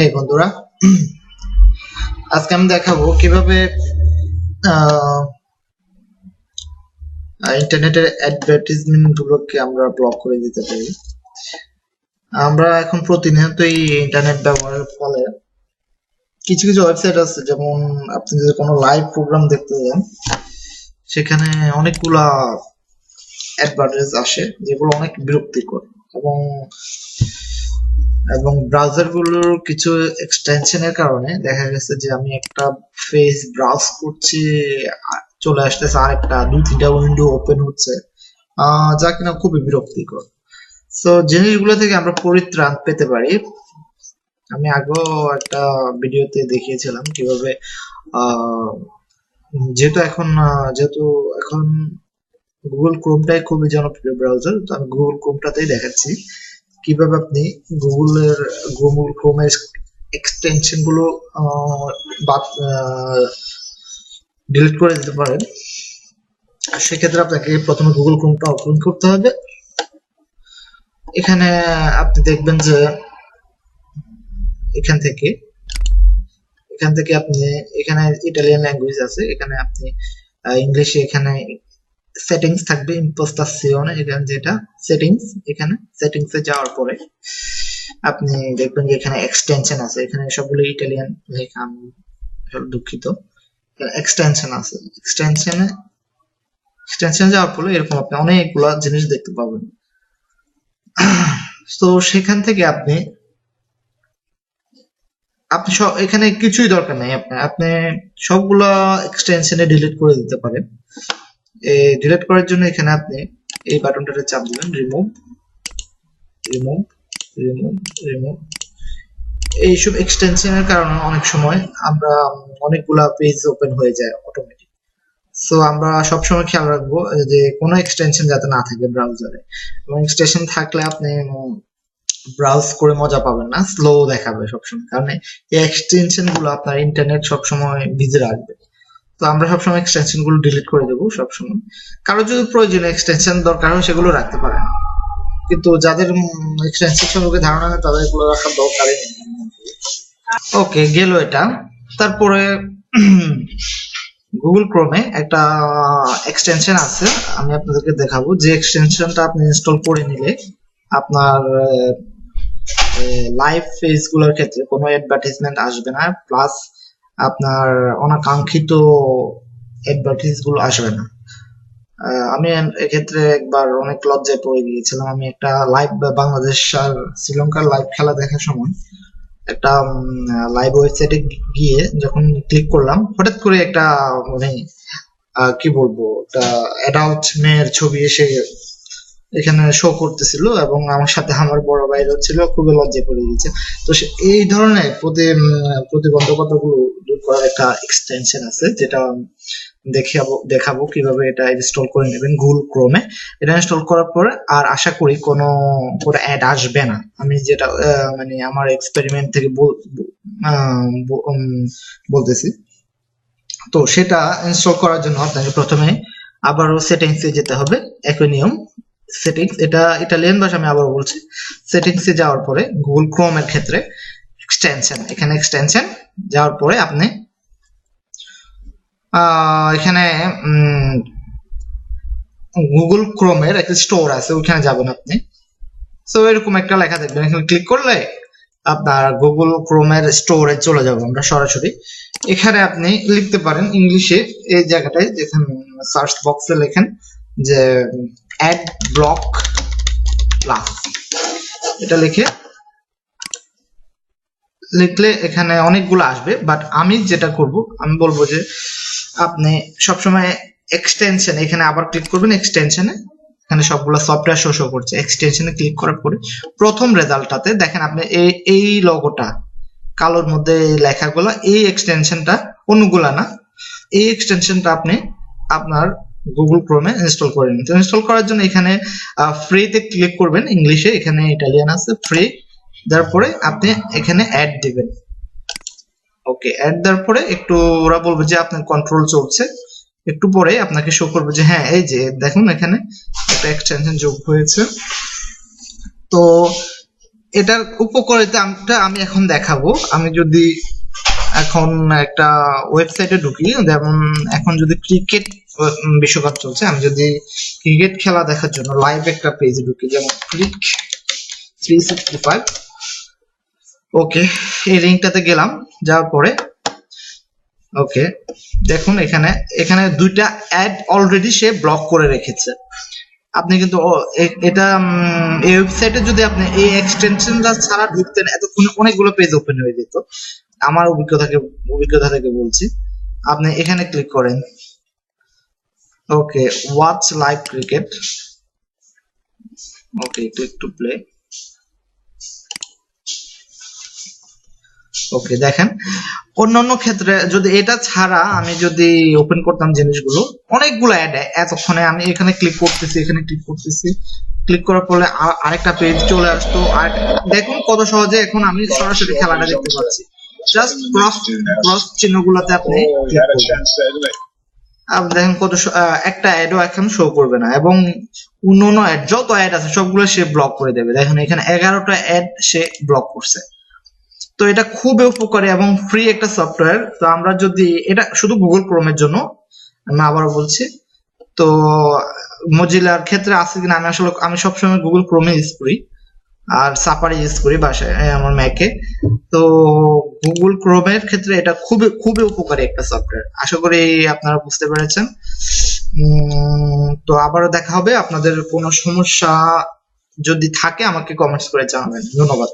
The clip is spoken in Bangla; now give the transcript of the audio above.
এই বন্ধুরা, আজকে আমি দেখাবো কীভাবে ইন্টারনেটের অ্যাডভার্টাইজমেন্ট গুলোকে আমরা ব্লক করে দিতে পারি। আমরা এখন প্রতিনিয়তই ইন্টারনেট ব্যবহারের ফলে কিছু কিছু ওয়েবসাইট আছে, যেমন আপনি যদি কোনো লাইভ প্রোগ্রাম দেখতে যান, সেখানে অনেকগুলা অ্যাডভার্টাইজ আসে, যেগুলো অনেক বিরক্তিকর এবং এবং ব্রাউজারগুলোর কিছু এক্সটেনশনের কারণে দেখা গেছে যে আমি একটা ফেস ব্রাউজ করছি চলে আসতেছে আরেকটা দুই তিনটা উইন্ডো ওপেন হচ্ছে যা কিনা খুবই বিরক্তিকর। সো জিনিসগুলো থেকে আমরা পরিত্রাণ পেতে পারি। আমি আগেও একটা ভিডিওতে দেখিয়েছিলাম কীভাবে যেহেতু এখন যেহেতু এখন গুগল ক্রোমটাই খুবই জনপ্রিয় ব্রাউজার তো আমি গুগল ক্রোমটাতেই দেখাচ্ছি। কীভাবে আপনি গুগলের, গুগল ক্রোমের এক্সটেনশনগুলো বাদ ডিলিট করে দিতে পারেন। সেক্ষেত্রে আপনাকে প্রথমে গুগল ক্রোমটা ওপেন করতে হবে। এখানে আপনি দেখবেন যে এখান থেকে এখান থেকে আপনি, এখানে ইটালিয়ান ল্যাঙ্গুয়েজ আছে। এখানে আপনি ইংলিশে এখানে সেটিংস থাকবে ইম্পোস্টাসিওনে এখানে যেটা সেটিংস এখানে সেটিংসে যাওয়ার পরে আপনি দেখবেন যে এখানে এক্সটেনশন আছে, এখানে সবগুলো ইটালিয়ান লেখা আমি দুঃখিত। এক্সটেনশন আছে। এক্সটেনশনে এক্সটেনশন যাওয়ার পরে এরকম আপনি অনেকগুলো জিনিস দেখতে পাবেন। তো সেখান থেকে আপনি আপনি সব এখানে কিছুই দরকার নেই আপনার। আপনি সবগুলা এক্সটেনশনে ডিলিট করে দিতে পারেন। ডিলিট করার জন্য এখানে আপনি এই বাটনটাতে চাপ দিবেন রিমুভ রিমুভ রিমুভ রিমুভ এইসব এক্সটেনশনের কারণে অনেক সময় আমরা অনেকগুলা পেজ ওপেন হয়ে যায় অটোমেটিক সো আমরা সবসময় খেয়াল রাখব যে কোনো এক্সটেনশন যাতে না থাকে ব্রাউজারে এবং এক্সটেনশন থাকলে আপনি ব্রাউজ করে মজা পাবেন না স্লো দেখাবে সবসময়। কারণ এই এক্সটেনশনগুলো আপনার ইন্টারনেট সবসময় বিজি রাখবে। তো আমরা সবসময় এক্সটেনশনগুলো ডিলিট করে দেবো, সবসময়। কারও যদি প্রয়োজনীয় এক্সটেনশন দরকার হয়, সেগুলো রাখতে পারেন। কিন্তু যাদের এক্সটেনশন সম্পর্কে ধারণা নেই, তাদের এগুলো রাখার দরকারই নেই। ওকে, গেল এটা। তারপরে গুগল ক্রোমে একটা এক্সটেনশন আছে, আমি আপনাদেরকে দেখাবো। যে এক্সটেনশনটা আপনি ইনস্টল করে নিলে, আপনার লাইভ পেজগুলোর ক্ষেত্রে কোনো অ্যাডভার্টাইজমেন্ট আসবে না। প্লাস আপনার অনাকাঙ্ক্ষিত অ্যাডভার্টাইজগুলো আসবে না। আমি এক্ষেত্রে একবার অনেক লজ্জায় পড়ে গিয়েছিলাম। আমি একটা লাইভ বাংলাদেশ আর শ্রীলঙ্কার লাইভ খেলা দেখার সময় একটা লাইভ ওয়েবসাইটে গিয়ে যখন ক্লিক করলাম, হঠাৎ করে একটা মানে কি বলব অ্যাডাল্ট মেয়ের ছবি এসে এখানে শো করতেছিল এবং আমার সাথে আমার বড় ভাইরও ছিল, খুবই লজ্জায় পড়ে গেছে তো এই ধরনের প্রতি প্রতিবন্ধকতাগুলো করার একটা এক্সটেনশন আছে, যেটা দেখাবো দেখাবো কীভাবে এটা ইনস্টল করে নেবেন গুগল ক্রোমে এটা ইনস্টল করার পরে, আর আশা করি কোনো কোনো অ্যাড আসবে না। আমি যেটা মানে আমার এক্সপেরিমেন্ট থেকে বলতেছি। তো সেটা ইনস্টল করার জন্য আপনাকে প্রথমে আবারও সেটিংসে যেতে হবে একই নিয়ম সেটিংস এটা ইটালিয়ান ভাষা আমি আবার বলছি। সেটিংসে যাওয়ার পরে গুগল ক্রোমের ক্ষেত্রে এক্সটেনশন এখানে এক্সটেনশন যাওয়ার পরে আপনি এখানে গুগল ক্রোমের একটা স্টোর আছে ওখানে যাবেন আপনি। সো এরকম একটা লেখা দেখবেন এখানে ক্লিক করলে আপনার গুগল ক্রোমের স্টোরে চলে যাব আমরা সরাসরি। এখানে আপনি লিখতে পারেন ইংলিশে এই জায়গাটায় যেখানে সার্চ বক্সে লেখেন যে অ্যাড ব্লক প্লাস এটা লিখে লিখলে এখানে অনেকগুলো আসবে বাট আমি যেটা করব, আমি বলব যে আপনি সবসময় এক্সটেনশন এখানে আবার ক্লিক করবেন এক্সটেনশনে এখানে সবগুলো সফটওয়্যার শো শো করছে এক্সটেনশনে ক্লিক করার পরে প্রথম রেজাল্টটাতে দেখেন আপনি এই এই লোগোটা কালোর মধ্যে এই লেখাগুলো, এই এক্সটেনশনটা অন্যগুলা না, এই এক্সটেনশনটা আপনি আপনার গুগল ক্রোমে ইনস্টল করে নিন। ইনস্টল করার জন্য এখানে ফ্রিতে ক্লিক করবেন ইংলিশে এখানে ইটালিয়ান আছে ফ্রি তারপরে আপনি এখানে অ্যাড দিবেন। ওকে অ্যাড দেওয়ার পরে একটু ওরা বলবে যে আপনার কন্ট্রোল চলছে। একটু পরে আপনাকে শো করবে যে হ্যাঁ এই যে দেখুন এখানে একটা এক্সটেনশন যোগ হয়েছে। তো এটার উপকারিতা আমি এখন দেখাবো। আমি যদি এখন একটা ওয়েবসাইটে ঢুকি, যেমন এখন যদি ক্রিকেট বিশ্বকাপ চলছে, আমি যদি ক্রিকেট খেলা দেখার জন্য লাইভ একটা পেজে ঢুকি, যেমন ক্রিক থ্রি সিক্সটি ফাইভ ওকে এই লিঙ্কটাতে গেলাম, যাওয়ার পরে ওকে দেখুন এখানে এখানে দুইটা অ্যাড অলরেডি সে ব্লক করে রেখেছে। আপনি কিন্তু এটা এই ওয়েবসাইটে যদি আপনি এই এক্সটেনশনটা ছাড়া ঢুকতেন, এতক্ষণে অনেকগুলো পেজ ওপেন হয়ে যেত। আমার অভিজ্ঞতাকে অভিজ্ঞতা থেকে বলছি। আপনি এখানে ক্লিক করেন। Okay watch live cricket okay click to play okay দেখেন। অন্যান্য ক্ষেত্রে যদি এটা ছাড়া আমি যদি ওপেন করতাম জিনিসগুলো অনেকগুলো অ্যাড এতক্ষণে আমি এখানে ক্লিক করতেছি এখানে ক্লিক করতেছি। ক্লিক করার পরে আ- আরেকটা পেজ চলে আসতো। আর দেখুন কত সহজে এখন আমি সরাসরি খেলাটা দেখতে পাচ্ছি। জাস্ট ক্রস ক্রস চিহ্নগুলোতে আপনি Oh? আপনি দেখেন কত একটা অ্যাডও এখন শো করবে না। এবং অন্য অন্য অ্যাড যত অ্যাড আছে সবগুলো সে ব্লক করে দেবে। দেখেন এখানে এগারোটা অ্যাড সে ব্লক করছে। তো এটা খুবই উপকারী এবং ফ্রি একটা সফটওয়্যার তো আমরা যদি, এটা শুধু গুগল ক্রোমের জন্য, আমি আবারও বলছি। তো মজিলার ক্ষেত্রে আছে কিনা, আমি আসলে, আমি সবসময় গুগল ক্রোমে ইউজ করি। আর সাফারি ইউজ করি বাসায় আমার ম্যাকে তো গুগল ক্রোমের ক্ষেত্রে এটা খুবই খুবই উপকারী একটা সফটওয়্যার আশা করি আপনারা বুঝতে পেরেছেন। তো আবারও দেখা হবে। আপনাদের কোনো সমস্যা যদি থাকে, আমাকে কমেন্টস করে জানাবেন। ধন্যবাদ।